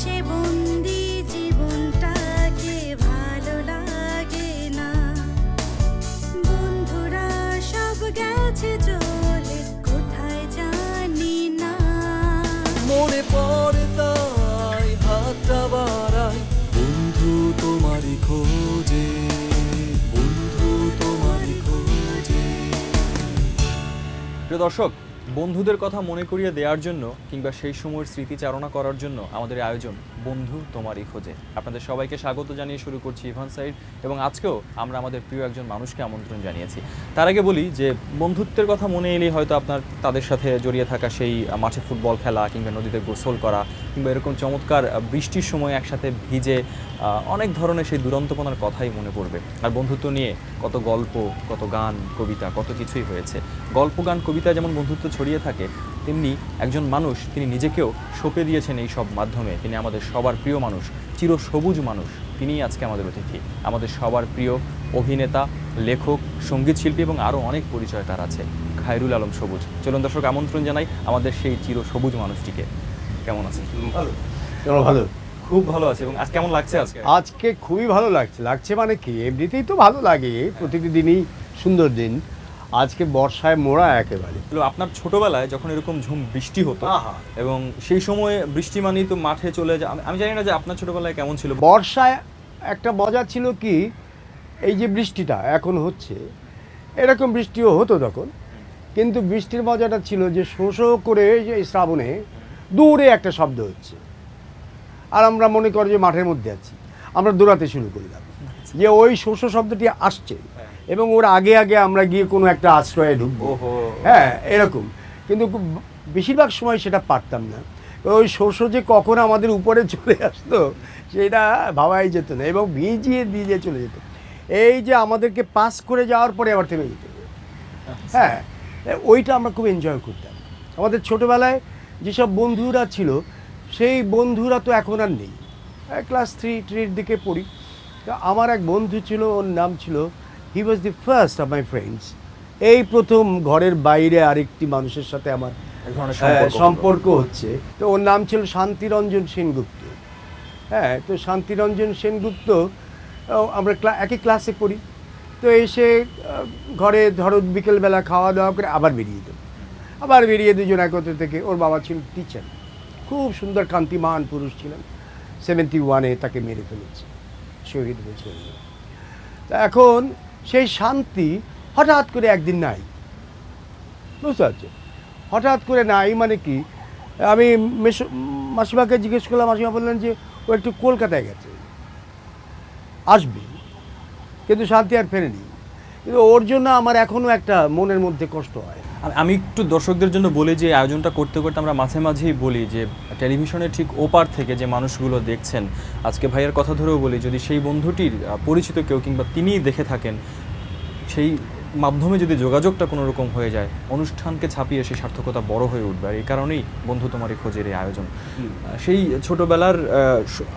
সে বন্দি জীবনটাকে ভালো লাগে না। বন্ধুরা সব গেছে চলে কোথায় জানি না। মনে পড়ে তাই হাতটা বাড়াই বন্ধু তোমারই খোঁজে বন্ধু তোমারই খোঁজে। প্রিয় দর্শক বন্ধুদের কথা মনে করিয়ে দেওয়ার জন্য কিংবা সেই সময়ের স্মৃতিচারণা করার জন্য আমাদের আয়োজন বন্ধু তোমারই খোঁজে। আপনাদের সবাইকে স্বাগত জানিয়ে শুরু করছি ইভান সাইড এবং আজকেও আমরা আমাদের প্রিয় একজন মানুষকে আমন্ত্রণ জানিয়েছি। তার আগে বলি যে, বন্ধুত্বের কথা মনে এলেই হয়তো আপনার তাদের সাথে জড়িয়ে থাকা সেই মাঠে ফুটবল খেলা কিংবা নদীতে গোসল করা কিংবা এরকম চমৎকার বৃষ্টির সময় একসাথে ভিজে অনেক ধরনের সেই দুরন্তপনার কথাই মনে পড়বে। আর বন্ধুত্ব নিয়ে কত গল্প, কত গান, কবিতা, কত কিছুই হয়েছে। গল্প, গান কবিতা যেমন বন্ধুত্ব ছড়িয়ে থাকে তেমনি একজন মানুষ তিনি নিজেকেও সঁপে দিয়েছেন এই সব মাধ্যমে। তিনি আমাদের সবার প্রিয় মানুষ চির সবুজ মানুষ। তিনিই আজকে আমাদের অতিথি। আমাদের সবার প্রিয় অভিনেতা লেখক সংগীত শিল্পী এবং আরও অনেক পরিচয় তার আছে। খায়রুল আলম সবুজ। চলুন দর্শক আমন্ত্রণ জানাই আমাদের সেই চির সবুজ মানুষটিকে। কেমন আছে ভালো। ভালো? খুব ভালো আছে এবং আজ কেমন লাগছে আজকে? আজকে খুবই ভালো লাগছে। লাগছে মানে কি? এমনিতেই তো ভালো লাগে। প্রতিটি দিনই সুন্দর দিন। আজকে বর্ষায় মোড়া একেবারে। আপনার ছোটবেলায় যখন এরকম ঝুম বৃষ্টি হতো। এবং সেই সময় বৃষ্টি মানেই তো মাঠে চলে যা আমি- জানি না যে আপনার ছোটবেলায় কেমন ছিল। বর্ষায় একটা মজা ছিল কি এই যে বৃষ্টিটা এখন হচ্ছে এরকম বৃষ্টিও হতো তখন কিন্তু বৃষ্টির মজাটা ছিল যে শো শো করে যে এই শ্রাবণে দূরে একটা শব্দ হচ্ছে। আর আমরা মনে করি যে মাঠের মধ্যে আছি আমরা দৌড়াতে শুরু করলাম। যে ওই শোষ শব্দটি আসছে। এবং ওর আগে আগে আমরা গিয়ে কোনো একটা আশ্রয়ে ঢুকবো। হ্যাঁ এরকম। কিন্তু বেশিরভাগ সময় সেটা পারতাম না। ওই শস্য যে কখন আমাদের উপরে চলে আসতো সেটা ভাবাই যেত না এবং ভিজিয়ে দিয়ে চলে যেত। এই যে আমাদেরকে পাস করে যাওয়ার পরে আবার থেমে যেত। হ্যাঁ ওইটা আমরা খুব এনজয় করতাম। আমাদের ছোটোবেলায় যেসব বন্ধুরা ছিল সেই বন্ধুরা তো এখন আর নেই। ক্লাস থ্রি থ্রির দিকে পড়ি। তো আমার এক বন্ধু ছিল ওর নাম ছিল he was the first of my friends এই প্রথম ঘরের বাইরে আরেকটি মানুষের সাথে আমার সম্পর্ক হচ্ছে। তো ওর নাম ছিল শান্তিরঞ্জন সেনগুপ্ত। হ্যাঁ তো শান্তিরঞ্জন সেনগুপ্ত আমরা ক্লা- একই ক্লাসে পড়ি। তো এসে ঘরে ধরো বিকেলবেলা খাওয়া দাওয়া করে আবার বেরিয়ে যেত আবার বেরিয়ে দুজন একত্রে থেকে ওর বাবা ছিল টিচার খুব সুন্দর কান্তিমান পুরুষ ছিলেন। সেভেন্টি ওয়ানে তাকে মেরে ফেলেছে। শহীদ হয়েছে। তা এখন সেই শান্তি হঠাৎ করে একদিন নাই। বুঝতে পারছ হঠাৎ করে নাই মানে কি? আমি মেসো, মাসিমাকে জিজ্ঞেস করলাম, মাসিমা বললেন যে, ও একটু কলকাতায় গেছে। আসবে। কিন্তু শান্তি আর ফেরেনি। কিন্তু ওর জন্য আমার এখনও একটা মনের মধ্যে কষ্ট হয়। আমি- আমি একটু দর্শকদের জন্য বলি যে আয়োজনটা করতে করতে আমরা মাঝে মাঝেই বলি যে টেলিভিশনের ঠিক ওপার থেকে যে মানুষগুলো দেখছেন আজকে ভাইয়ের কথা ধরেও বলি যদি সেই বন্ধুটির পরিচিত কেউ কিংবা তিনিই দেখে থাকেন সেই মাধ্যমে যদি যোগাযোগটা কোনো রকম হয়ে যায় অনুষ্ঠানকে ছাপিয়ে সেই সার্থকতা বড় হয়ে উঠবে। আর এই কারণেই বন্ধু তোমারই খোঁজের এই আয়োজন। সেই ছোটবেলার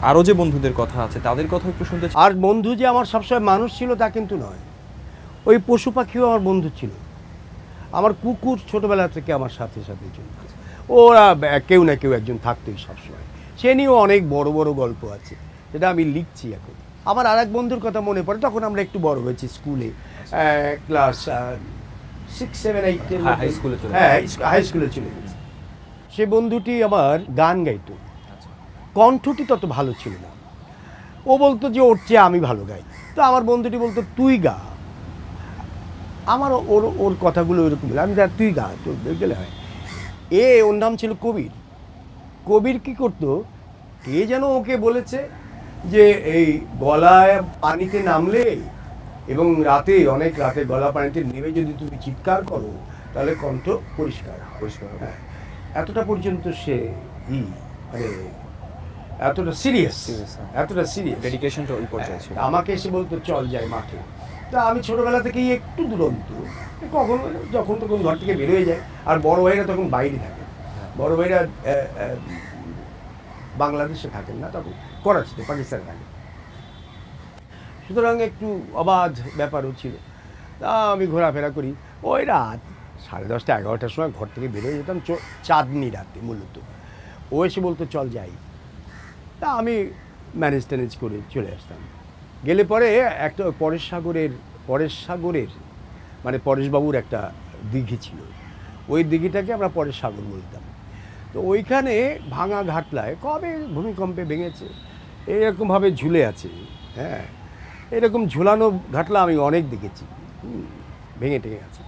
আরও যে বন্ধুদের কথা আছে তাদের কথা একটু শুনতে আর বন্ধু যে আমার সবসময় মানুষ ছিল তা কিন্তু নয়। ওই পশু পাখিও আমার বন্ধু ছিল। আমার কুকুর ছোটোবেলা থেকে আমার সাথে সাথে চলত ওরা কেউ না কেউ একজন থাকতোই সবসময়। সে নিয়েও অনেক বড় বড় গল্প আছে যেটা আমি লিখছি এখন। আমার আর এক বন্ধুর কথা মনে পড়ে তখন আমরা একটু বড় হয়েছি স্কুলে। Class six seven eight high school চলে হ্যাঁ হাই স্কুলে চলে গেছি। সে বন্ধুটি আমার গান গাইতো। কণ্ঠটি তত ভালো ছিল না। ও বলতো যে ওর চেয়ে আমি ভালো গাই। তো আমার বন্ধুটি বলতো তুই গা। আমার ওর ওর কথাগুলো ওরকম বলে আমি দেখ তুই গা তোর গেলে হয়। এ ওর নাম ছিল কবির। কবির কি করতো কে যেন ওকে বলেছে যে এই গলায় পানিতে নামলে এবং রাতে অনেক রাতে গলা পানিতে নেমে যদি তুমি চিৎকার করো তাহলে কণ্ঠ পরিষ্কার পরিষ্কার। হ্যাঁ। এতটা পর্যন্ত সে ই মানে এতটা সিরিয়াস হ্যাঁ। এতটা সিরিয়াস ডেডিকেশনটা ওই পর্যায়ে ছিল। আমাকে এসে বলতো চল যাই মাঠে। তা আমি ছোটবেলা থেকেই একটু দুরন্ত। কখনো যখন তখন ঘর থেকে বেরোয় যায়। আর বড় ভাইরা তখন বাইরে থাকে। বড় ভাইরা বাংলাদেশে থাকেন না, তখন করাচিতে, পাকিস্তানে থাকে সুতরাং একটু অবাধ ব্যাপারও ছিল। তা আমি ঘোরাফেরা করি। ওই রাত সাড়ে দশটা, এগারোটার সময় ঘর থেকে বেরোয় যেতাম চাঁদনি রাতে মূলত। ও এসে বলতো, চল যাই। তা আমি ম্যানেজ ট্যানেজ করে চলে আসতাম। গেলে পরে একটা পরেশ সাগরের পরেশ সাগরের মানে পরেশবাবুর একটা দিঘি ছিল। ওই দিঘিটাকে আমরা পরেশ সাগর বলতাম। তো ওইখানে ভাঙা ঘাটলায় কবে ভূমিকম্পে ভেঙেছে এরকমভাবে ঝুলে আছে হ্যাঁ? এরকম ঝুলানো ঘাটলা আমি অনেক দেখেছি। ভেঙে টেঙে আছে।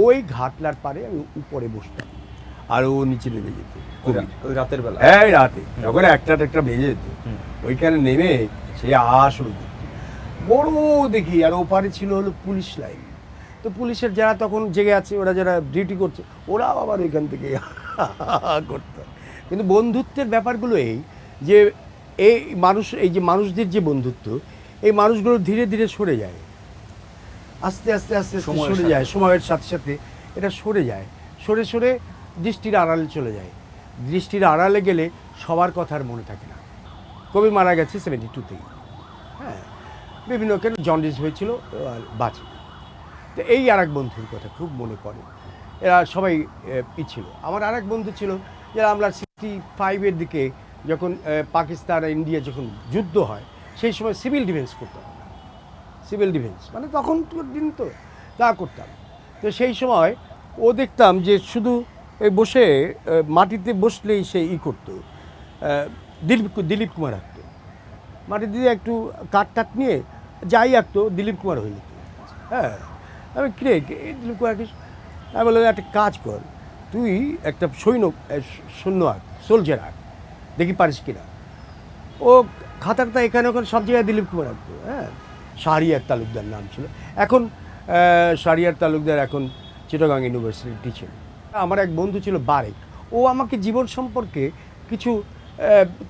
ওই ঘাটলার পারে আমি উপরে বসতাম আর ও নিচে নেমে যেত রাতের বেলা? হ্যাঁ রাতে। যখন একটা একটা বেজে যেত ওইখানে নেমে সে আসলো বড় দেখি আর ওপারে ছিল হলো পুলিশ লাইন। তো পুলিশের যারা তখন জেগে আছে ওরা যারা ডিউটি করছে ওরা আবার ওইখান থেকে করতো। কিন্তু বন্ধুত্বের ব্যাপারগুলো এই যে এই মানুষ এই যে মানুষদের যে বন্ধুত্ব এই মানুষগুলো ধীরে ধীরে সরে যায়। আস্তে আস্তে আস্তে সরে যায় সময়ের সাথে সাথে এটা সরে যায়। সরে সরে দৃষ্টির আড়ালে চলে যায়। দৃষ্টির আড়ালে গেলে সবার কথা আর মনে থাকে না। কবি মারা গেছে সেভেন্টি টুতেই বিভিন্ন কেন জন্ডিস হয়েছিল বাঁচে তো এই আর এক বন্ধুর কথা খুব মনে পড়ে। এরা সবাই ই ছিল। আমার আর এক বন্ধু ছিল, যারা আমরা সিক্সটি ফাইভের দিকে যখন পাকিস্তান আর ইন্ডিয়া যখন যুদ্ধ হয়, সেই সময় সিভিল ডিফেন্স করতে হয় সিভিল ডিফেন্স মানে তখন দিন তো, তা করতাম। তো সেই সময় ও দেখতাম যে শুধু বসে মাটিতে বসলেই সে ই করতো দিলীপ দিলীপ কুমার আঁকতো মাটি দিয়ে একটু কাঠ টাট নিয়ে যাই আঁকতো দিলীপ কুমার হয়ে যেত হ্যাঁ আমি, কিরে দিলীপ কুমার আঁকিস আমি বললাম, একটা কাজ কর, তুই একটা সৈন্য সৈন্য আঁক সোলজার আঁক, দেখি পারিস কিনা? ও খাতারটা এখানে ওখানে সব জায়গায় দিলীপ কুমার আঁকতো হ্যাঁ। শাহরিয়ার তালুকদার নাম ছিল। এখন শাহরিয়ার তালুকদার এখন চিটাগাং ইউনিভার্সিটির টিচার আমার এক বন্ধু ছিল বারেক। ও আমাকে জীবন সম্পর্কে কিছু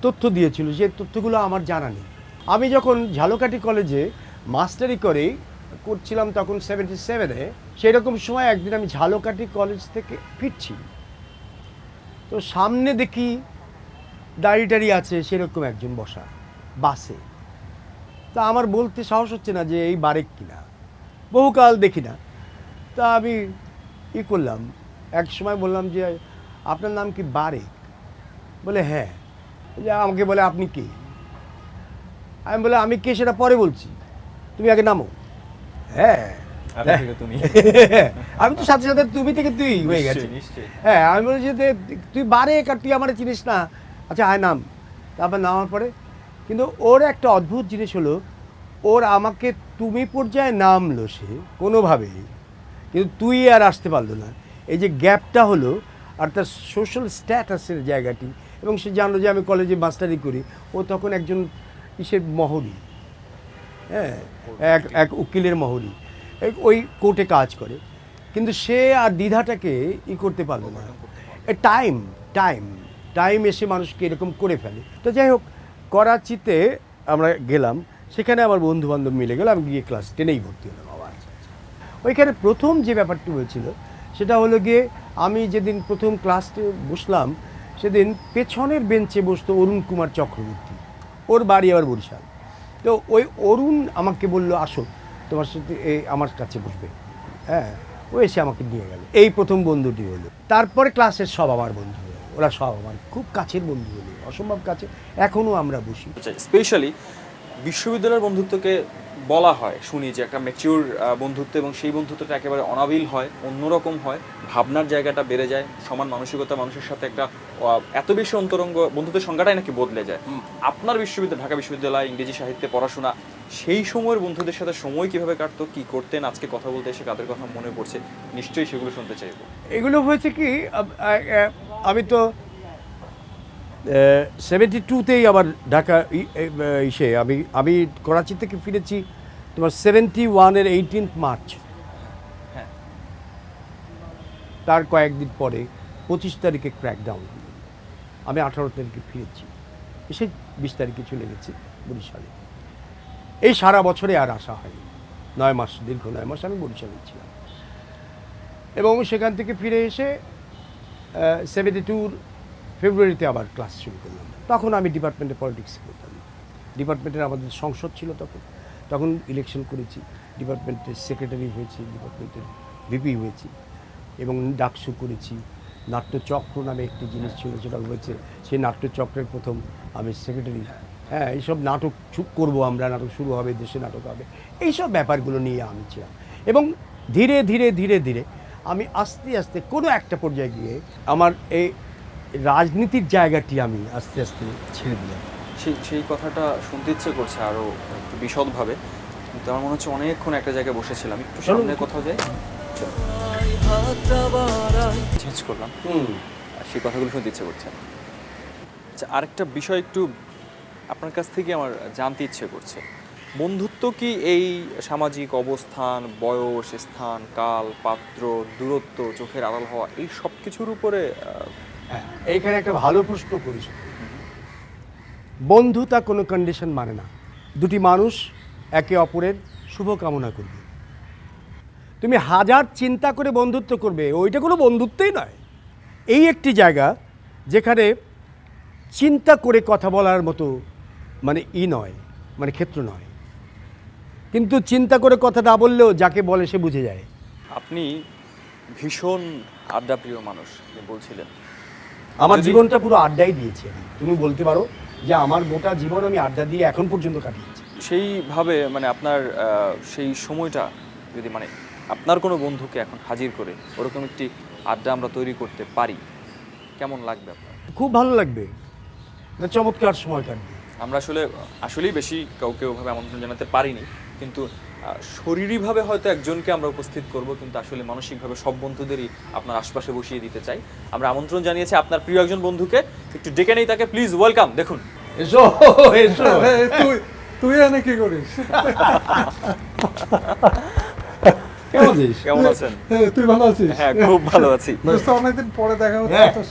তথ্য দিয়েছিল, যে তথ্যগুলো আমার জানা নেই। আমি যখন ঝালকাঠি কলেজে মাস্টারি করে করছিলাম তখন সেভেন্টি সেভেনে সেরকম সময় একদিন আমি ঝালকাঠি কলেজ থেকে ফিরছি। তো সামনে দেখি দাড়ি টাড়ি আছে, সেরকম একজন বসা বাসে। তা আমার বলতে সাহস হচ্ছে না যে এই বারেক কিনা। বহুকাল দেখি না। তা আমি ই করলাম, এক সময় বললাম যে, আপনার নাম কি বারেক? বলে হ্যাঁ। যে আমাকে বলে আপনি কে? আমি বলে আমি কে সেটা পরে বলছি? তুমি আগে নামো। হ্যাঁ। আমি তো সাথে সাথে তুমি থেকে তুই হয়ে গেছে। হ্যাঁ আমি বলেছি যে তুই বারে আর তুই আমার চিনিস না। আচ্ছা আয় নাম। তারপর নামার পরে কিন্তু ওর একটা অদ্ভুত জিনিস হলো ওর আমাকে তুমি পর্যায়ে নামলো সে কোনোভাবেই কিন্তু তুই আর আসতে পারল না। এই যে গ্যাপটা হলো আর তার সোশ্যাল স্ট্যাটাসের জায়গাটি এবং সে জানলো যে আমি কলেজে মাস্টারি করি। ও তখন একজন ইসের মহরী হ্যাঁ এক এক উকিলের মহরী ওই কোর্টে কাজ করে। কিন্তু সে আর দ্বিধাটাকে ই করতে পারল না। টাইম টাইম টাইম এসে মানুষকে এরকম করে ফেলে। তো যাই হোক, করাচিতে আমরা গেলাম। সেখানে আমার বন্ধু বান্ধব মিলে গেল। আমি গিয়ে ক্লাস টেনেই ভর্তি হলাম। আবার ওইখানে প্রথম যে ব্যাপারটি হয়েছিল, সেটা হলো গিয়ে আমি যেদিন প্রথম ক্লাসে বসলাম, সেদিন পেছনের বেঞ্চে বসতো অরুণ কুমার চক্রবর্তী। ওর বাড়ি আবার বরিশাল। তো ওই অরুণ আমাকে বলল, আসো, তোমার সাথে এই আমার কাছে বসবে। হ্যাঁ ও এসে আমাকে নিয়ে গেল। এই প্রথম বন্ধুটি হলো। তারপরে ক্লাসের সব আমার বন্ধু হলো। ওরা সব আমার খুব কাছের বন্ধু হলো। অসম্ভব কাছে এখনও আমরা বসি। স্পেশালি বিশ্ববিদ্যালয়ের বন্ধুত্বকে বলা হয় শুনি যে একটা ম্যাচিউর বন্ধুত্ব এবং সেই বন্ধুত্বটা একেবারে অনাবিল হয় অন্যরকম হয় ভাবনার জায়গাটা বেড়ে যায় সমান মানসিকতা মানুষের সাথে একটা এত বেশি অন্তরঙ্গ বন্ধুত্বের সংজ্ঞাটাই নাকি বদলে যায়। আপনার বিশ্ববিদ্যালয় ঢাকা বিশ্ববিদ্যালয় ইংরেজি সাহিত্যে পড়াশোনা সেই সময়ের বন্ধুদের সাথে সময় কীভাবে কাটতো কি করতেন আজকে কথা বলতে এসে কাদের কথা মনে পড়ছে নিশ্চয়ই সেগুলো শুনতে চাইব। এগুলো হয়েছে কি আমি তো সেভেন্টি টুতেই আবার ঢাকা ইসে। আমি আমি করাচি থেকে ফিরেছি তোমার সেভেন্টি ওয়ানের এইটিনথ মার্চ হ্যাঁ। তার কয়েকদিন পরে পঁচিশ তারিখে ক্র্যাকডাউন আমি আঠারো তারিখে ফিরেছি। এসে বিশ তারিখে চলে গেছি বরিশালে। এই সারা বছরে আর আসা হয়নি। নয় মাস দীর্ঘ নয় মাস আমি বরিশালে ছিলাম। এবং সেখান থেকে ফিরে এসে সেভেন্টি টুর ফেব্রুয়ারিতে আবার ক্লাস শুরু করলাম। তখন আমি ডিপার্টমেন্টে পলিটিক্স করতাম। ডিপার্টমেন্টের আমাদের সংসদ ছিল তখন। তখন ইলেকশন করেছি। ডিপার্টমেন্টের সেক্রেটারি হয়েছি, ডিপার্টমেন্টের ভিপি হয়েছি এবং ডাকসু করেছি। নাট্যচক্র নামে একটি জিনিস ছিল, সেটা হয়েছে সেই নাট্যচক্রের প্রথম আমি সেক্রেটারি হ্যাঁ এইসব নাটক করব আমরা, নাটক শুরু হবে, দেশে নাটক হবে। এইসব ব্যাপারগুলো নিয়ে আমি ছিলাম। এবং ধীরে ধীরে ধীরে ধীরে আমি আস্তে আস্তে কোনো একটা পর্যায়ে গিয়ে আমার এই রাজনীতির জায়গাটি আমি আস্তে আস্তে ছেড়ে দিলাম। সেই সেই কথাটা শুনতে ইচ্ছে করছে আরও একটু বিশদভাবে। কিন্তু আমার মনে হচ্ছে অনেকক্ষণ একটা জায়গায় বসেছিলাম। একটু। সামনে কোথাও যাই। চেঞ্জ করলাম। আর সেই কথাগুলো শুনতে ইচ্ছে করছে। আচ্ছা আরেকটা বিষয় একটু আপনার কাছ থেকে আমার জানতে ইচ্ছে করছে। বন্ধুত্ব কি এই সামাজিক অবস্থান বয়স স্থান কাল পাত্র দূরত্ব চোখের আড়াল হওয়া এই সব কিছুর উপরে এইখানে একটা ভালো প্রশ্ন করিস বন্ধুতা কোনো কন্ডিশন মানে না। দুটি মানুষ একে অপরের শুভ কামনা করবে। তুমি হাজার চিন্তা করে বন্ধুত্ব করবে, ওইটা কোনো বন্ধুত্বই নয়। এই একটি জায়গা যেখানে চিন্তা করে কথা বলার মতো মানে ই নয় মানে ক্ষেত্র নয়। কিন্তু চিন্তা করে কথা না বললেও যাকে বলে সে বুঝে যায়। আপনি ভীষণ আড্ডাপ্রিয় মানুষ বলছিলেন। আমার জীবনটা পুরো আড্ডাই দিয়েছে। তুমি বলতে পারো যে আমার গোটা জীবন আমি আড্ডা দিয়ে এখন পর্যন্ত কাটিয়েছি। সেইভাবে মানে আপনার সেই সময়টা যদি মানে আপনার কোনো বন্ধুকে এখন হাজির করে ওরকম একটি আড্ডা আমরা তৈরি করতে পারি কেমন লাগবে আপনার? খুব ভালো লাগবে। চমৎকার সময় কাটবে। আমরা আসলে আসলেই বেশি কাউকে ওভাবে আমন্ত্রণ জানাতে পারিনি। কিন্তু শরীরীভাবে হয়তো একজনকে আমরা উপস্থিত করব কিন্তু আসলে মানসিকভাবে সব বন্ধুদেরই আপনার আশপাশে বসিয়ে দিতে চাই। আমরা আমন্ত্রণ জানিয়েছি আপনার প্রিয় একজন বন্ধুকে। একটু ডেকে নেই তাকে প্লিজ ওয়েলকাম দেখুন। এসো এসো। তুই তুই এনে কি করিস? কেমন আছিস? কেমন আছেন? এই, তুই ভালো আছিস? হ্যাঁ খুব ভালো আছি। দোস্ত, অনেকদিন পরে দেখা হচ্ছে হ্যাঁ। তোর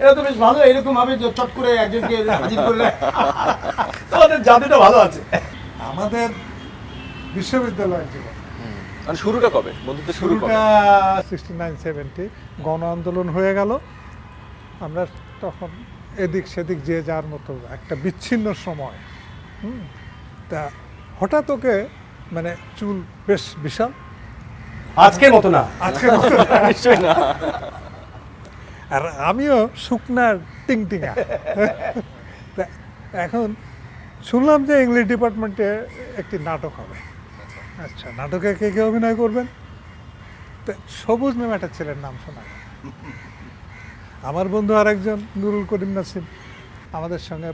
এটা তো বেশ ভালো এরকম ভাবে চট করে একজনকে হাজির করলে তোমাদের জাদুটা ভালো আছে। আমাদের বিশ্ববিদ্যালয়ের জীবন। মানে শুরুটা কবে? বন্ধুত্ব শুরুটা সিক্সটি নাইন সেভেন্টি গণ আন্দোলন হয়ে গেল। আমরা তখন এদিক সেদিক যে যার মতো একটা বিচ্ছিন্ন সময়। হুম। তা হঠাৎ ওকে মানে চুল বেশ বিশাল। আজকের মতো না। আজকে নিশ্চয়ই না। আর আমিও শুকনার টিং টিঙা তা এখন শুনলাম যে ইংলিশ ডিপার্টমেন্টে একটি নাটক হবে। আচ্ছা নাটকে কে কে অভিনয় করবেন? সবুজ নামে একটা ছেলের নাম শোনা আমার বন্ধু আরেকজন, নুরুল করিম নাসিম, আমাদের সঙ্গে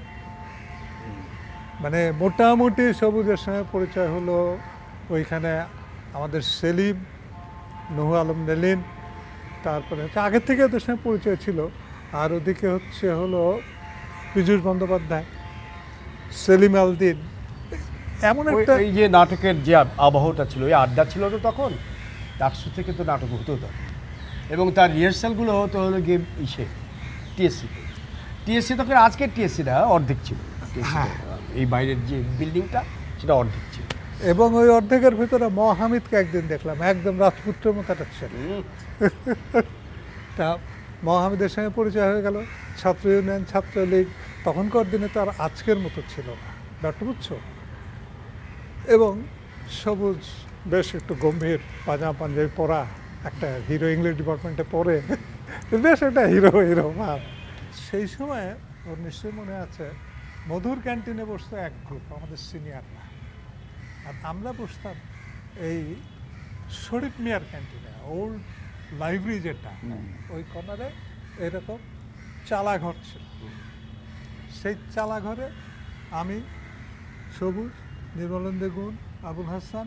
মানে মোটামুটি সবুজের সঙ্গে পরিচয় হলো ওইখানে আমাদের সেলিম, নুহু আলম নেলিন তারপরে হচ্ছে আগের থেকে ওদের সঙ্গে পরিচয় ছিল। আর ওদিকে হচ্ছে হলো পীযূষ বন্দ্যোপাধ্যায়, সেলিম আলদিন এমন একটা এই যে নাটকের যে আব- আবহাওয়াটা ছিল এই আড্ডা ছিল তো তখন? ডাকসু থেকে তো নাটক হতো তখন এবং তার রিহার্সালগুলো হতো হলো গিয়ে ইসে টিএসসিতে টিএসসি তখন আজকের টিএসসিটা অর্ধেক ছিল। TSC এই বাইরের যে বিল্ডিংটা সেটা অর্ধেক ছিল। এবং ওই অর্ধেকের ভিতরে ম হামিদকে একদিন দেখলাম একদম রাজপুত্রের মতো একটা ছেলে। তা মহামিদের সঙ্গে পরিচয় হয়ে গেল ছাত্র ইউনিয়ন ছাত্রলীগ তখনকার দিনে তো আর আজকের মতো ছিল না। ব্যাপারটা বুঝছ? এবং সবুজ বেশ একটু গম্ভীর পাজামা পাঞ্জাবি পরা একটা হিরো ইংলিশ ডিপার্টমেন্টে পড়ে। বেশ একটা হিরো হিরো ভাব সেই সময় ওর নিশ্চয়ই মনে আছে মধুর ক্যান্টিনে বসতো এক গ্রুপ আমাদের সিনিয়ররা আর আমরা বসতাম এই শরীফ মিয়ার ক্যান্টিনে ওল্ড লাইব্রেরি যেটা ওই কর্নারে এরকম চালা ঘর ছিল। সেই চালা ঘরে আমি সবুজ নির্মলেন্দু গুণ আবুল হাসান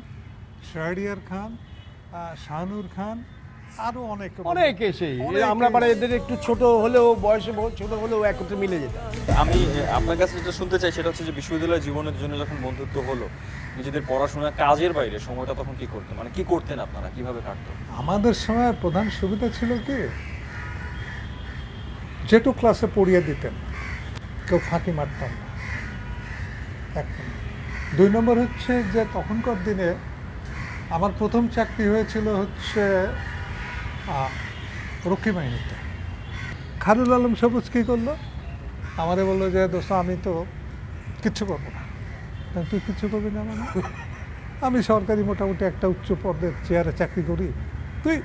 শাহরিয়ার খান শাহানুর খান আরও অনেক অনেক এসে আমরা মানে এদের একটু ছোট হলেও বয়সে বহু ছোট হলেও একত্রে মিলে যেতাম আমি আপনার কাছে যেটা শুনতে চাই সেটা হচ্ছে যে বিশ্ববিদ্যালয় জীবনের জন্য যখন বন্ধুত্ব হলো নিজেদের পড়াশোনা কাজের বাইরে সময়টা তখন কি করতেন? মানে কি করতেন আপনারা? কীভাবে কাটতো? আমাদের সময় প্রধান সুবিধা ছিল কি? যেটু ক্লাসে পড়িয়ে দিতেন কেউ ফাঁকি মারতাম না। এক। দুই নম্বর হচ্ছে যে তখনকার দিনে আমার প্রথম চাকরি হয়েছিল হচ্ছে রক্ষী বাহিনীতে। খারুল আলম সবুজ কী করল? আমারে বলল যে, দোস্ত, আমি তো কিচ্ছু করব না। তুই কিচ্ছু করবি না মানে? আমি সরকারি মোটামুটি একটা উচ্চ পদের চেয়ারে চাকরি করি। তুই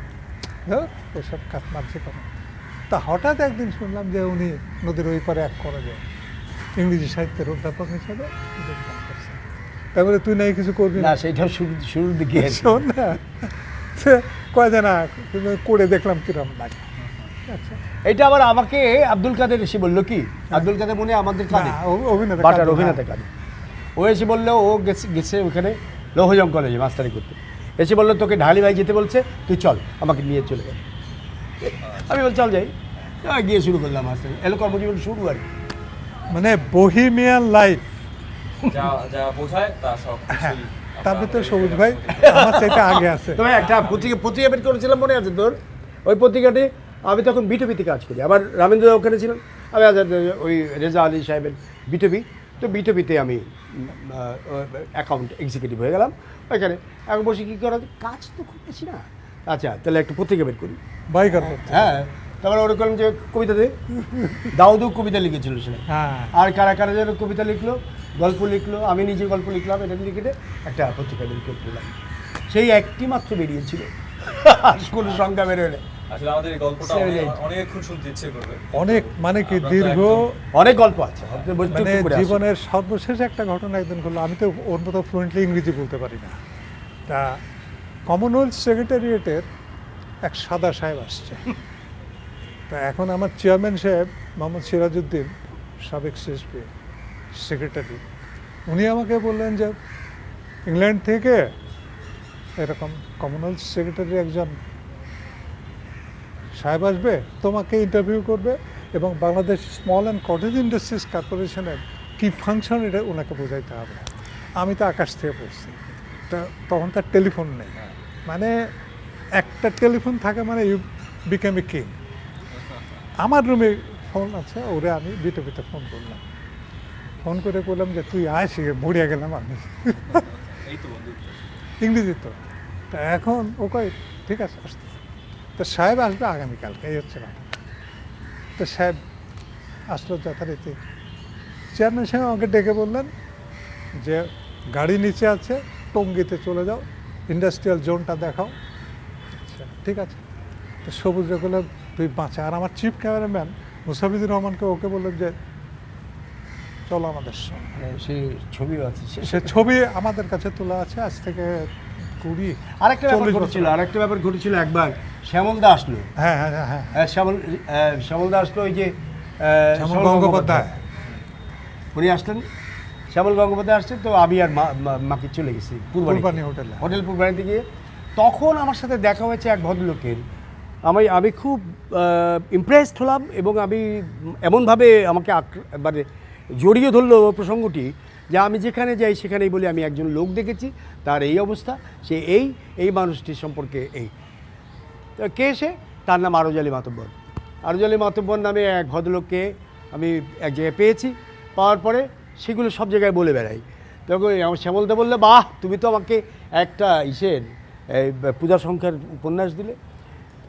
ওসব কাজ মারছে কেন তা হঠাৎ একদিন শুনলাম যে উনি নদীর ওই পারে এক করা যায় ইংরেজি সাহিত্যের অধ্যাপক হিসাবে করছেন তারপরে তুই নাই কিছু করবি না? সেটা শুরু শুরুর দিকে শোন না। কয় যে না করে দেখলাম কিরম লাগে। আচ্ছা। এটা আবার আমাকে আব্দুল কাদের এসে বলল কি? আব্দুল কাদের মনে আমাদের কাঁদে অভিনেতা বাটার অভিনেতা হ্যাঁ। কাঁদে ও এসে বলল ও গেছে গেছে ওখানে লৌহজং কলেজে মাস্টারি করতে। এসে বলল তোকে ঢালি ভাই যেতে বলছে তুই চল আমাকে নিয়ে চলে গেল আমি বল চল যাই। গিয়ে শুরু করলাম মাস্টারি এলো কর্মজীবন শুরু আর। মানে বহিমিয়ান লাইফ যা যা বোঝায় তা সব হ্যাঁ এই সবুজ ভাই আমার চাইতে আগে আছে। তবে একটা পত্রিকা পত্রিকা বের করেছিলাম মনে আছে তোর? ওই পত্রিকাটি আমি তখন বিটবিতে কাজ করি। আবার রামেন্দ্র ওখানে ছিলাম। আমি আজ ওই রেজা আলী সাহেবের বিটবি তো বিটবিতে আমি অ্যাকাউন্ট এক্সিকিউটিভ হয়ে গেলাম ওইখানে। এখন বসে কী করা কাজ তো খুব বেশি না। আচ্ছা তাহলে একটা পত্রিকা বের করি। করতে হ্যাঁ তারপরে ওরকম যে কবিতাতে দাউদও কবিতা লিখেছিল সেটা হ্যাঁ। আর কারা কারা যেন কবিতা লিখলো গল্প লিখলো আমি নিজে গল্প লিখলাম এটা লিখে একটা পত্রিকা বের করে দিলাম সেই একটি মাত্র বেরিয়েছিল আর কোনো সংখ্যা বেরোয় না আসলে আমাদের এই গল্পটা. অনেকক্ষণ শুনতে ইচ্ছে করবে। অনেক মানে কি দীর্ঘ অনেক গল্প আছে। মানে করে আসুন। জীবনের সর্বশেষ একটা ঘটনা একদিন ঘটলো। আমি তো ওর মতো ফ্লুয়েন্টলি ইংরেজি বলতে পারি না। তা কমনওয়েলথ সেক্রেটারিয়েটের এক সাদা সাহেব আসছে। তা এখন আমার চেয়ারম্যান সাহেব মোহাম্মদ সিরাজউদ্দিন সাবেক সিএসপি সেক্রেটারি উনি আমাকে বললেন যে ইংল্যান্ড থেকে এরকম কমনওয়েলথ সেক্রেটারি একজন সাহেব আসবে, তোমাকে ইন্টারভিউ করবে এবং Bangladesh small and cottage industries কর্পোরেশনের কি ফাংশন এটা ওনাকে বোঝাইতে হবে। আমি তো আকাশ থেকে পড়ছি। তা তখন তার টেলিফোন নেই। মানে একটা টেলিফোন থাকে মানে ইউ বিকেম এ কিং আমার রুমে ফোন আছে, ওরে আমি বিটে ফোন করলাম। ফোন করে বললাম যে, তুই শিখে মরিয়া গেলাম আমি। ইংরেজি তো। তা এখন ও কয়, ঠিক আছে, আসতে। তো সাহেব আসবে আগামীকালকে, এই হচ্ছে কথা তো সাহেব আসলো যথারীতি। চেয়ারম্যান সাহেব আমাকে ডেকে বললেন যে, গাড়ি নিচে আছে, টঙ্গিতে চলে যাও, ইন্ডাস্ট্রিয়াল জোনটা দেখাও। আচ্ছা ঠিক আছে। তো সবুজ রেগুলো তুই বাঁচা। আর আমার চিফ ক্যামেরাম্যান মুসাফিজুর রহমানকে ওকে বললেন যে চলো আমাদের হ্যাঁ, সেই ছবিও আছে সে- ছবি আমাদের কাছে তোলা আছে আজ থেকে কুড়ি আরেকটা ব্যাপার ঘটেছিল আরেকটা ব্যাপার ঘটেছিল একবার শ্যামল দা আসলো। হ্যাঁ হ্যাঁ হ্যাঁ হ্যাঁ। আহ, শ্যামল আহ, শ্যামল দা আসলো ওই যে শ্যামল গঙ্গোপাধ্যায়। উনি আসলেন শ্যামল গঙ্গোপাধ্যায় আসছেন তো আমি আর মাকে চলে গেছি পূর্বাণী। হোটেলে। হোটেল পূর্বাণীতে গিয়ে তখন আমার সাথে দেখা হয়েছে এক ভদ্রলোকের। আমি আমি খুব ইমপ্রেসড হলাম এবং আমি এমনভাবে আমাকে মানে জড়িয়ে ধরলো প্রসঙ্গটি যে আমি যেখানে যাই সেখানেই বলি আমি একজন লোক দেখেছি, তার এই অবস্থা, সে এই এই মানুষটির সম্পর্কে এই। তো কে সে? তার নাম আরজ আলী মাতব্বর। আরজ আলী মাতব্বর নামে এক ভদ্রলোককে আমি এক জায়গায় পেয়েছি, পাওয়ার পরে সেগুলো সব জায়গায় বলে বেড়াই। তখন আমার শ্যামলদা বললে, বাহ, তুমি তো আমাকে একটা ইসের পূজা সংখ্যার উপন্যাস দিলে।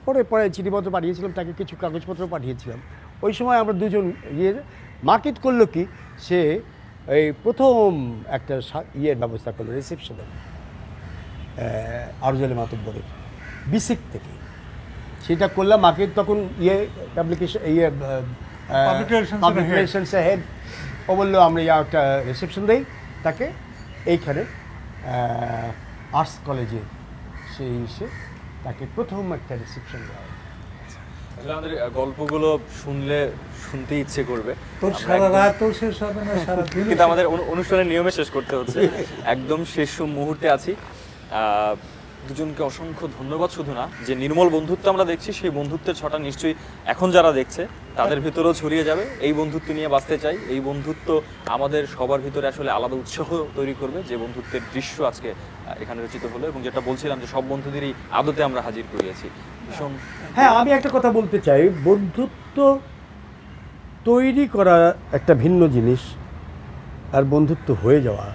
পরে পরে চিঠিপত্র পাঠিয়েছিলাম, তাকে কিছু কাগজপত্র পাঠিয়েছিলাম। ওই সময় আমরা দুজন ইয়ে মার্কেট করল কি সে এই প্রথম একটা ইয়ের ব্যবস্থা করল রিসেপশনের আরজালি মাতব্বরের বিসিক থেকে সেটা করলাম মাকে তখন ইয়ে পাবলিকেশন ইয়ে Public relations এর পাবলিক head। রিলেশনসের হেড ও বলল আমরা ইয়া একটা রিসেপশন দেই তাকে এইখানে আর্টস কলেজে সেই এসে তাকে প্রথম একটা রিসেপশন দেওয়া হয়। আমাদের গল্পগুলো শুনলে শুনতে ইচ্ছে করবে। তোর সারা রাতও শেষ হবে না সারা দিন কিন্তু আমাদের অনুষ্ঠানের নিয়মে শেষ করতে হচ্ছে। একদম শেষ মুহূর্তে আছি। আহ, দুজনকে অসংখ্য ধন্যবাদ শুধু না যে নির্মল বন্ধুত্ব আমরা দেখছি সেই বন্ধুত্বের ছটা নিশ্চয়ই এখন যারা দেখছে তাদের ভিতরেও ছড়িয়ে যাবে। এই বন্ধুত্ব নিয়ে বাঁচতে চাই। এই বন্ধুত্ব আমাদের সবার ভিতরে আসলে আলাদা উৎসাহ তৈরি করবে। যে বন্ধুত্বের দৃশ্য আজকে এখানে রচিত হলো এবং যেটা বলছিলাম যে সব বন্ধুদেরই আদতে আমরা হাজির করিয়েছি। ভীষণ হ্যাঁ আমি একটা কথা বলতে চাই। বন্ধুত্ব তৈরি করা একটা ভিন্ন জিনিস আর বন্ধুত্ব হয়ে যাওয়া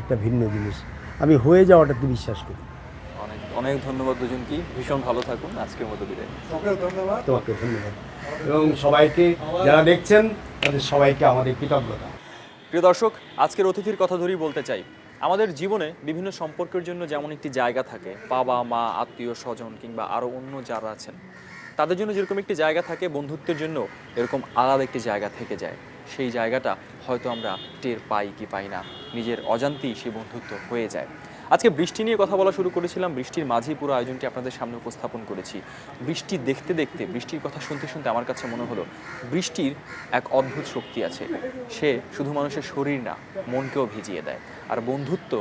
একটা ভিন্ন জিনিস। আমি হয়ে যাওয়াটাতে বিশ্বাস করি। অনেক ধন্যবাদ দুজনকেই ভীষণ ভালো থাকুন। আজকের মতো বিদায় ধন্যবাদ। তোমাকে ধন্যবাদ। এবং সবাইকে যারা দেখছেন তাদের সবাইকে আমাদের কৃতজ্ঞতা। প্রিয় দর্শক আজকের অতিথির কথা ধরেই বলতে চাই আমাদের জীবনে বিভিন্ন সম্পর্কের জন্য যেমন একটি জায়গা থাকে বাবা মা আত্মীয় স্বজন কিংবা আরও অন্য যারা আছেন তাদের জন্য যেরকম একটি জায়গা থাকে বন্ধুত্বের জন্য এরকম আলাদা একটি জায়গা থেকে যায়। সেই জায়গাটা হয়তো আমরা টের পাই কি পাই না নিজের অজান্তেই সেই বন্ধুত্ব হয়ে যায়। আজকে বৃষ্টি নিয়ে কথা বলা শুরু করেছিলাম। বৃষ্টির মাঝেই পুরো আয়োজনটি আপনাদের সামনে উপস্থাপন করেছি। বৃষ্টি দেখতে দেখতে, বৃষ্টির কথা শুনতে শুনতে আমার কাছে মনে হলো, বৃষ্টির এক অদ্ভুত শক্তি আছে। সে শুধু মানুষের শরীর না, মনকেও ভিজিয়ে দেয়। আর বন্ধুত্ব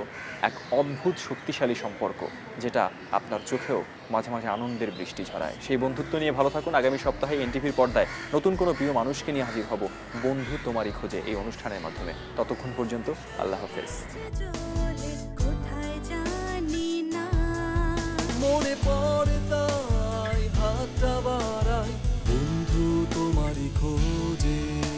এক অদ্ভুত শক্তিশালী সম্পর্ক, যেটা আপনার চোখেও মাঝে মাঝে আনন্দের বৃষ্টি ছড়ায়। সেই বন্ধুত্ব নিয়ে ভালো থাকুন। আগামী সপ্তাহে এনটিভির পর্দায় নতুন কোনো প্রিয় মানুষকে নিয়ে হাজির হব। বন্ধু তোমারই খোঁজে এই অনুষ্ঠানের মাধ্যমে। ততক্ষণ পর্যন্ত আল্লাহ হাফেজ। মনে পড়ে তাই হাতটা বাড়াই। বন্ধু তোমারই খোঁজে।